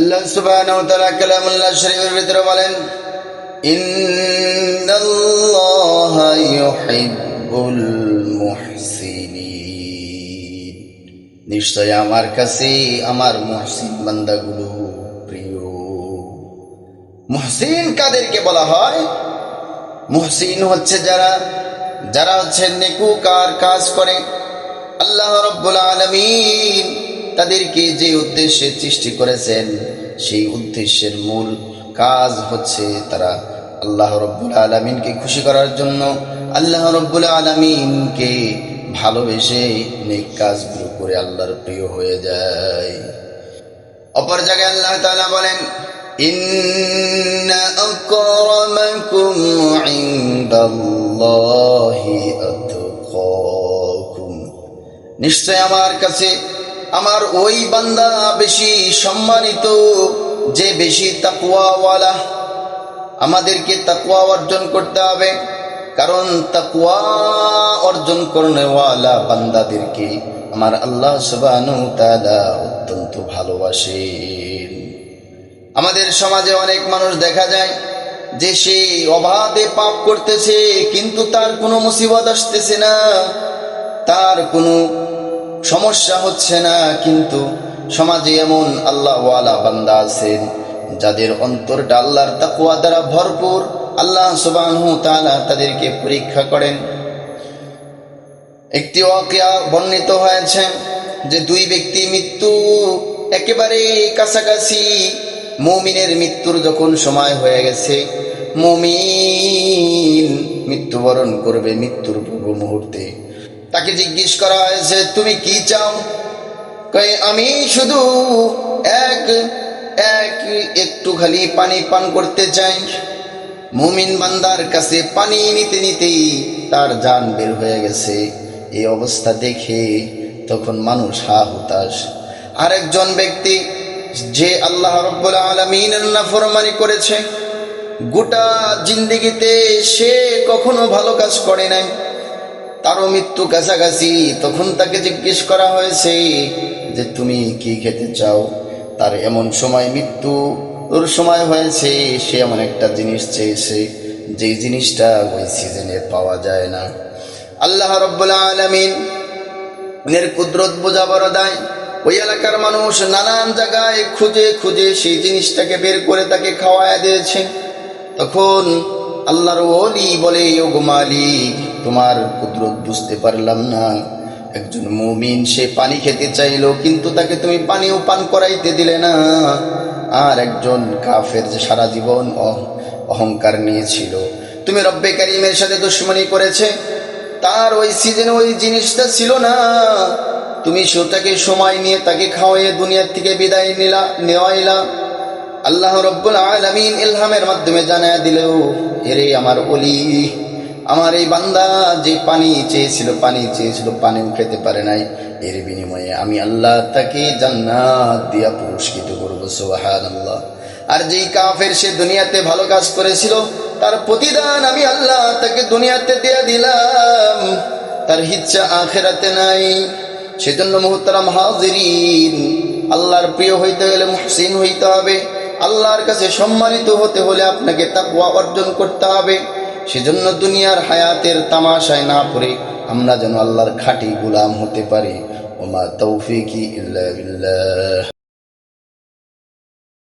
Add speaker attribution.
Speaker 1: আল্লাহ সুবহানাহু ওয়া তাআলা কালামুল্লাহ শরীফের ভিতরে বলেন, ইন্নাল্লাহা ইউহিব্বুল মুহসিনিন। নিশ্চয় আমার কাছে আমার মুহসিন বান্দাগুলো প্রিয়। মুহসিন কাদেরকে বলা হয়? মুহসিন হচ্ছে যারা যারা হচ্ছে নেকুকার কাজ করে। আল্লাহ রব্বুল আলমিন তাদেরকে যে উদ্দেশ্যে সৃষ্টি করেছেন, সেই উদ্দেশ্যের মূল কাজ হচ্ছে তারা আল্লাহ রব্বুল আলমিনকে খুশি করার জন্য আল্লাহ রব্বুল আলমিনকে ভালোবেসে নেক কাজগুলো করে আল্লাহর প্রিয় হয়ে যায়। অপর জায়গায় আল্লাহ তাআলা বলেন নিশ্চয় আমার কাছে আমার ওই বান্দা বেশি সম্মানিত, যে বেশি তাকুয়াওয়ালা আমাদেরকে তাকুয়া অর্জন করতে হবে, কারণ তাকুয়া অর্জন করনেওয়ালা বান্দাদেরকে আমার আল্লাহ সুবহানাহু তাআলা অত্যন্ত ভালোবাসে আমাদের সমাজে অনেক মানুষ দেখা যায়, যে সে অবাধে পাপ করতেছে, কিন্তু তার কোনো মুসিবত আসতেছে না। তার কোনো সমস্যা হচ্ছে না, কিন্তু সমাজে এমন আল্লাহওয়ালা বান্দা আছেন যাদের অন্তরটা আল্লাহর তাকুয়া দ্বারা ভরপুর। আল্লাহ সুবাহ তাদেরকে পরীক্ষা করেন। একটি অকিয়া বর্ণিত হয়েছে যে দুই ব্যক্তি মৃত্যু একেবারে কাছাকাছি। মুমিনের মৃত্যুর যখন সময় হয়ে গেছে, মুমিন মৃত্যুবরণ করবে মৃত্যুর পূর্ব মুহূর্তে। তাকে জিজ্ঞেস করা হয়েছে, তুমি কি চাও? কয়ে, আমি শুধু এক এক একটু খালি পানি পান করতে চাই। মুমিন বান্দার কাছে পানি নিতে নিতেই তার জান বের হয়ে গেছে। এই অবস্থা দেখে তখন মানুষ হা হুতাশ। আরেকজন ব্যক্তি যে আল্লাহ রব্বুল আলমিনের নাফরমানি করেছে, গোটা জিন্দিগিতে সে কখনো ভালো কাজ করে নাই। তারও মৃত্যু কাছাকাছি। তখন তাকে জিজ্ঞেস করা হয়েছে যে, তুমি কি খেতে চাও? তার এমন সময় মৃত্যু, ওর সময় হয়েছে, সে এমন একটা জিনিস চেয়েছে, যেই জিনিসটা ওই সিজনে পাওয়া যায় না। আল্লাহ রব্বুল আলমিন এর কুদরত বোঝা দেয়। ওই এলাকার মানুষ নানান জায়গায় খুঁজে খুঁজে সেই জিনিসটাকে বের করে তাকে খাওয়ায় দিয়েছে। তখন আল্লাহর ওলি বলে ও মালিক তোমার কুদরত বুঝতে পারলাম না। একজন মুমিন, সে পানি খেতে চাইলো, কিন্তু তাকে তুমি পানিও পান করাইতে দিলে না। আর একজন কাফের যে সারা জীবন অহ- অহংকার নিয়েছিল। তুমি রব্বে কারিমের সাথে দুশ্মনী করেছে। তার ওই সিজনে ওই জিনিসটা ছিল না। তুমি সেটাকে সময় নিয়ে তাকে খাওয়াইয়ে দুনিয়ার থেকে বিদায় নিলা, নেওয়াইলা। আল্লাহ রব্বুল আলমিন ইলহামের মাধ্যমে জানায় দিলেও, এরে আমার অলি আমার এই বান্দা যে পানি চেয়েছিল পানি চেয়েছিল পানিও খেতে পারে নাই। এর বিনিময়ে আমি আল্লাহ তাকে জান্নাত দিয়া পুরস্কৃত করব সোহান আল্লাহ আর যেই কাফের সে দুনিয়াতে ভালো কাজ করেছিল, তার প্রতিদান আমি আল্লাহ তাকে দুনিয়াতে দিয়া দিলাম। তার হিচ্ছা আখেরাতে নাই। সেজন্য মুহতারাম হাজিরিন, আল্লাহর প্রিয় হইতে গেলে মুহসিন হইতে হবে। আল্লাহর কাছে সম্মানিত হতে হলে আপনাকে তাকওয়া অর্জন করতে হবে। সেজন্য দুনিয়ার হায়াতের তামাশায় না পড়ে আমরা যেন আল্লাহর খাঁটি গুলাম হতে পারি। ওমা তৌফিকি ইল্লা